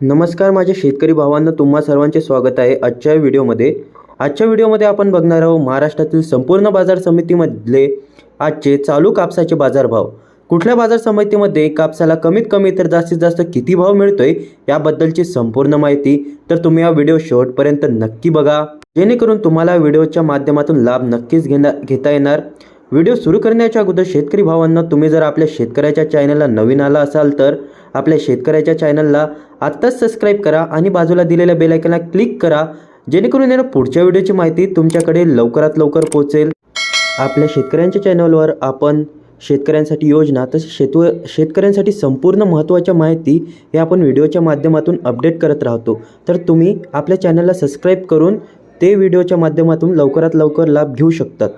नमस्कार माझ्या शेतकरी भावांना तुम्हा सर्वांचे स्वागत आहे आजच्या व्हिडिओमध्ये. आजच्या व्हिडिओमध्ये आपण बघणार आहोत महाराष्ट्रातील संपूर्ण बाजार समितीमधले आजचे चालू कापसाचे बाजारभाव. कुठल्या बाजार समितीमध्ये कापसाला कमीत कमी तर जास्तीत जास्त किती भाव मिळतोय याबद्दलची संपूर्ण माहिती तर तुम्ही हा व्हिडिओ शेवटपर्यंत नक्की बघा. जेणेकरून तुम्हाला व्हिडिओच्या माध्यमातून लाभ नक्कीच घेणार घेता येणार. व्हिडिओ सुरू करण्याच्या अगोदर शेतकरी भावांना तुम्ही जर आपल्या शेतकऱ्याच्या चॅनलला नवीन आला असाल तर आपल्या शेतकऱ्याच्या चॅनलला आत्ताच सबस्क्राईब करा आणि बाजूला दिलेल्या बेलायकनला क्लिक करा जेणेकरून येणार पुढच्या व्हिडिओची माहिती तुमच्याकडे लवकरात लवकर पोहोचेल आपल्या शेतकऱ्यांच्या चॅनलवर आपण शेतकऱ्यांसाठी योजना तसेच शेतव शेतकऱ्यांसाठी संपूर्ण महत्त्वाच्या माहिती हे आपण व्हिडिओच्या माध्यमातून अपडेट करत राहतो. तर तुम्ही आपल्या चॅनलला सबस्क्राईब करून ते व्हिडिओच्या माध्यमातून लवकरात लवकर लाभ घेऊ शकतात.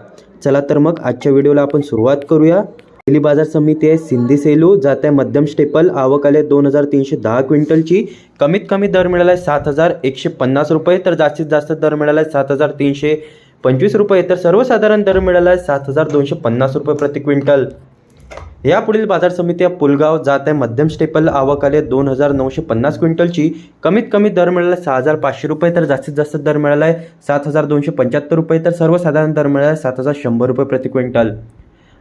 चला तर मग आजच्या व्हिडिओला आपण सुरुवात करूया. डेली बाजार समिती आहे सिंधी सेलू जात आहे मध्यम स्टेपल आवक आले दोन हजार तीनशे दहा क्विंटलची. कमीत कमी दर मिळाला आहे सात हजार एकशे पन्नास रुपये तर जास्तीत जास्त दर मिळाला आहे सात हजार तीनशे पंचवीस रुपये तर सर्वसाधारण दर मिळाला आहे सात हजार दोनशे पन्नास रुपये प्रति क्विंटल. यापुढील बाजार समिती आहे पुलगाव जात आहे मध्यम स्टेपल आवक आले दोन हजार नऊशे पन्नास क्विंटलची. कमीत कमी दर मिळाला सहा हजार पाचशे रुपये तर जास्तीत जास्त दर मिळाला आहे सात हजार दोनशे पंच्याहत्तर रुपये तर सर्वसाधारण दर मिळाला आहे सात हजार शंभर रुपये प्रति क्विंटल.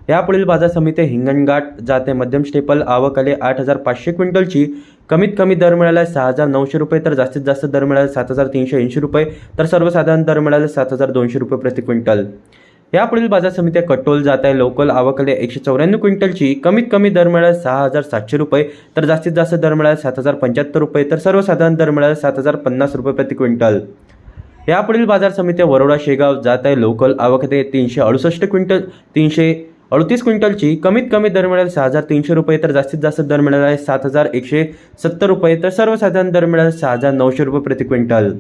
यापुढील बाजार समिती हिंगणघाट जाते. मध्यम स्टेपल आवक आले आठ हजार पाचशे क्विंटलची. कमीत कमी दर मिळाला सहा हजार नऊशे रुपये तर जास्तीत जास्त दर मिळाला सात हजार तीनशे ऐंशी रुपये तर सर्वसाधारण दर मिळाले सात हजार दोनशे रुपये प्रति क्विंटल. यापुढील बाजार समित्या कटोल जात. आहे लोकल आवकले एकशे चौऱ्याण्णव क्विंटलची. कमीत कमी दर मिळाला सहा हजार सातशे रुपये तर जास्तीत जास्त दर मिळाला सात हजार पंच्याहत्तर रुपये तर सर्वसाधारण दर मिळाला सात हजार पन्नास रुपये प्रति क्विंटल. यापुढील बाजार समित्या वरोडा शेगाव जात. आहे लोकल आवकले तीनशे अडुसष्ट क्विंटल तीनशे अडतीस क्विंटलची कमीत कमी दर मिळाला सहा हजार तीनशे रुपये तर जास्तीत जास्त दर मिळाला आहे सात हजार एकशे सत्तर रुपये तर सर्वसाधारण दर मिळाला सहा हजार नऊशे रुपये प्रति क्विंटल.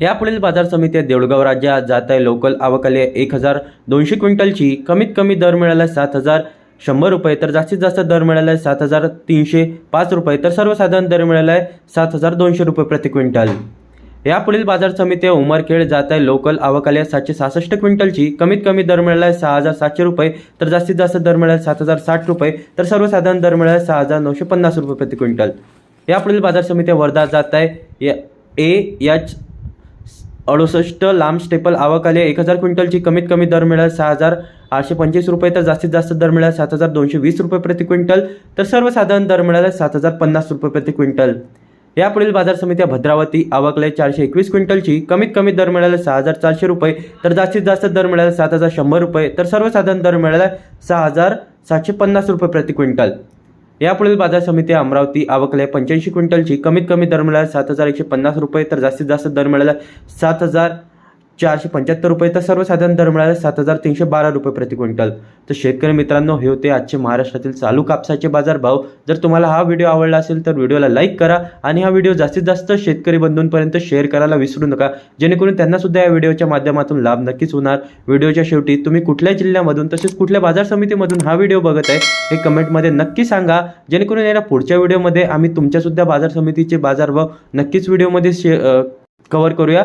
यापुढील बाजार समिती देवळगाव देऊळगाव राज्यात जात आहे लोकल आवकाली आहे एक हजार दोनशे क्विंटलची कमीत कमी दर मिळाला आहे सात हजार शंभर रुपये तर जास्तीत जास्त दर मिळाला आहे सात हजार तीनशे पाच रुपये तर सर्वसाधारण दर मिळाला आहे सात हजार दोनशे रुपये प्रति क्विंटल. यापुढील बाजार समित्या उमरखेड जात आहे. लोकल आवकाल्या सातशे सहासष्ट क्विंटलची. कमीत कमी दर मिळाला आहे सहा हजार सातशे रुपये. तर जास्तीत जास्त दर मिळाला सात हजार साठ रुपये. तर सर्वसाधारण दर मिळाला आहे सहा हजार नऊशे पन्नास रुपये प्रति क्विंटल. यापुढील बाजार समित्या वर्धा जात आहे. ए एच अडुसष्ट लांब स्टेपल आवकाली आहे. एक हजार क्विंटलची कमीत कमी दर मिळाल सहा हजार आठशे पंचवीस रुपये. तर जास्तीत जास्त दर मिळाला सात हजार दोनशे वीस रुपये प्रति क्विंटल. तर सर्वसाधारण दर मिळाला सात हजार पन्नास रुपये प्रति क्विंटल. यापुढील बाजार समित्या भद्रावती आवकले चारशे एकवीस क्विंटलची कमीत कमी दर मिळाला सहा हजार चारशे रुपये तर जास्तीत जास्त दर मिळाला सात हजार शंभर रुपये तर सर्वसाधारण दर मिळाला सहा हजार सातशे पन्नास रुपये प्रति क्विंटल. यापुढील बाजार समिती अमरावती आवकले पंच्याऐंशी क्विंटलची कमीत कमी दर मिळाला सात हजार एकशे पन्नास रुपये तर जास्तीत जास्त दर मिळाला सात हजार चारशे पंच्याहत्तर रुपये तर सर्वसाधारण दर मिळाले सात हजार तीनशे बारा रुपये प्रति क्विंटल. तर शेतकरी मित्रांनो हे होते आजचे महाराष्ट्रातील चालू कापसाचे बाजारभाव. जर तुम्हाला हा व्हिडिओ आवडला असेल तर व्हिडिओला लाईक करा आणि हा व्हिडिओ जास्तीत जास्त शेतकरी बंधूंपर्यंत शेअर करायला विसरू नका. जेणेकरून त्यांना सुद्धा या व्हिडिओच्या माध्यमातून लाभ नक्कीच होणार. व्हिडिओच्या शेवटी तुम्ही कुठल्या जिल्ह्यामधून तसेच कुठल्या बाजार समितीमधून हा व्हिडिओ बघत आहे हे कमेंटमध्ये नक्की सांगा. जेणेकरून येणार पुढच्या व्हिडिओमध्ये आम्ही तुमच्यासुद्धा बाजार समितीचे बाजारभाव नक्कीच व्हिडिओमध्ये शे कवर करूया.